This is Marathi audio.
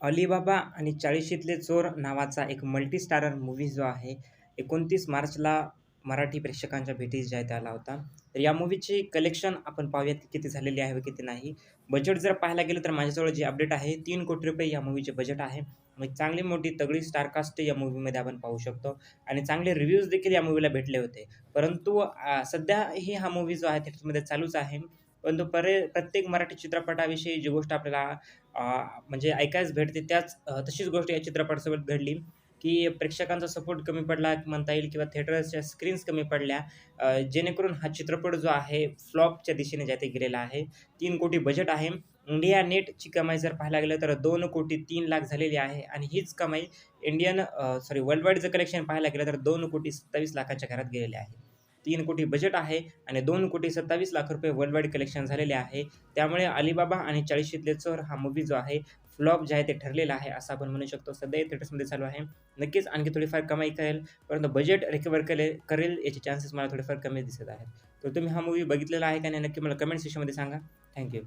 अलीबाबा आणि चाळीशीतले चोर नावाचा एक मल्टी स्टारर मूव्ही जो आहे, 29 मार्चला मराठी प्रेक्षकांच्या भेटीस जाहीर आला होता. तर या मूवीची कलेक्शन आपण पाहूयात की किती झालेली आहे व किती नाही. बजेट जर पाहायला गेलं तर माझ्याजवळ जी अपडेट आहे तीन कोटी रुपये या मूवीचे बजेट आहे. मग चांगली मोठी तगडी स्टारकास्ट या मूव्हीमध्ये आपण पाहू शकतो आणि चांगले रिव्ह्यूज देखील या मूवीला भेटले होते. परंतु सध्याही हा मूव्ही जो आहे थिएटरमध्ये चालूच आहे. परंतु परे प्रत्येक मराठी चित्रपटाविषयी जी गोष्ट आपल्याला म्हणजे ऐकायच भेटते त्याच तशीच गोष्ट या चित्रपटासोबत घडली, की प्रेक्षकांचा सपोर्ट कमी पडला म्हणता येईल किंवा थिएटर्सच्या स्क्रीन्स कमी पडल्या. जेणेकरून हा चित्रपट जो आहे फ्लॉपच्या दिशेने ज्या ते गेलेला आहे. तीन कोटी बजेट आहे. इंडिया नेटची कमाई जर पाहायला गेलं तर दोन कोटी तीन लाख झालेली आहे आणि हीच कमाई इंडियन सॉरी वर्ल्ड वाईडचं कलेक्शन पाहायला गेलं तर दोन कोटी 27 लाखाच्या घरात गेलेली आहे. तीन कोटी बजेट आहे आणि दोन कोटी 27 लाख रुपये वर्ल्डवाईड कलेक्शन झालेले आहे. त्यामुळे अलिबाबा आणि चाळीशीतले चोर हा मूव्ही जो आहे फ्लॉप जे आहे ते ठरलेला आहे असं आपण म्हणू शकतो. सध्या थिएटर्समध्ये चालू आहे. नक्कीच आणखी थोडीफार कमाई करेल, परंतु बजेट रिकवर केले करेल याचे चान्सेस मला थोडेफार कमी दिसत आहेत. तर तुम्ही हा मूव्ही बघितलेला आहे का नाही नक्की मला कमेंट सेक्शनमध्ये सांगा. थँक्यू